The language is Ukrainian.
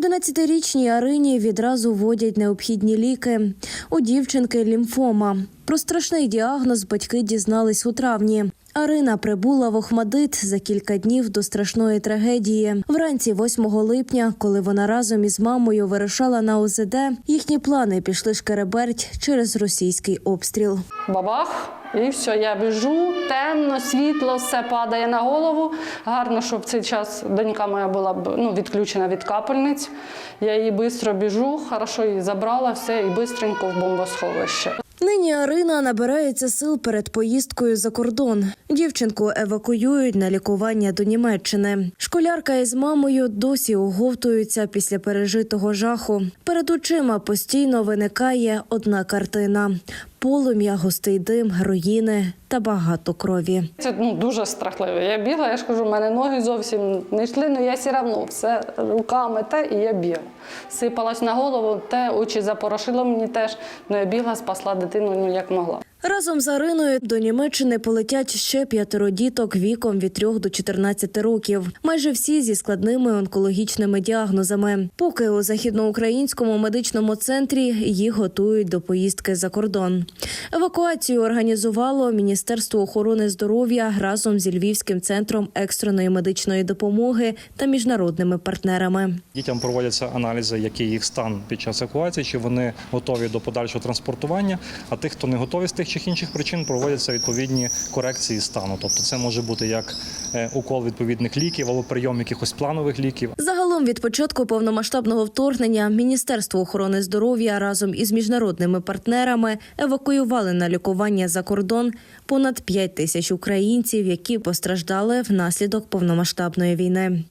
11-річній Арині відразу вводять необхідні ліки. У дівчинки лімфома. Про страшний діагноз батьки дізнались у травні. Арина прибула в Охмадит за кілька днів до страшної трагедії. Вранці 8 липня, коли вона разом із мамою вирушала на ОЗД, їхні плани пішли шкереберть через російський обстріл. бабах, і все, я біжу, темно, світло, все падає на голову. Гарно, щоб в цей час донька моя була б, ну, відключена від капельниць. Я її швидко біжу, хорошо її забрала, все, і швидко в бомбосховище. Нині Арина набирається сил перед поїздкою за кордон. Дівчинку евакуюють на лікування до Німеччини. Школярка із мамою досі оговтуються після пережитого жаху. Перед очима постійно виникає одна картина: полум'я, густий дим, руїни та багато крові. Це ну, дуже страхливо. Я бігла, я ж кажу, в мене ноги зовсім не йшли, але я все одно все руками те, і я бігла. Сипалась на голову, те, очі запорошило мені теж. Ну я бігла, спасла дитину, ну як могла. Разом з Ариною до Німеччини полетять ще п'ятеро діток віком від 3 до 14 років. Майже всі зі складними онкологічними діагнозами. Поки у західноукраїнському медичному центрі їх готують до поїздки за кордон. Евакуацію організувало Міністерство охорони здоров'я разом зі Львівським центром екстреної медичної допомоги та міжнародними партнерами. Дітям проводяться аналізи, який їх стан під час евакуації, чи вони готові до подальшого транспортування. А тих, хто не готові з тих чи інших причин, проводяться відповідні корекції стану. Тобто, це може бути як е, укол відповідних ліків або прийом якихось планових ліків. Загалом від початку повномасштабного вторгнення Міністерство охорони здоров'я разом із міжнародними партнерами евакуювали на лікування за кордон понад 5 тисяч українців, які постраждали внаслідок повномасштабної війни.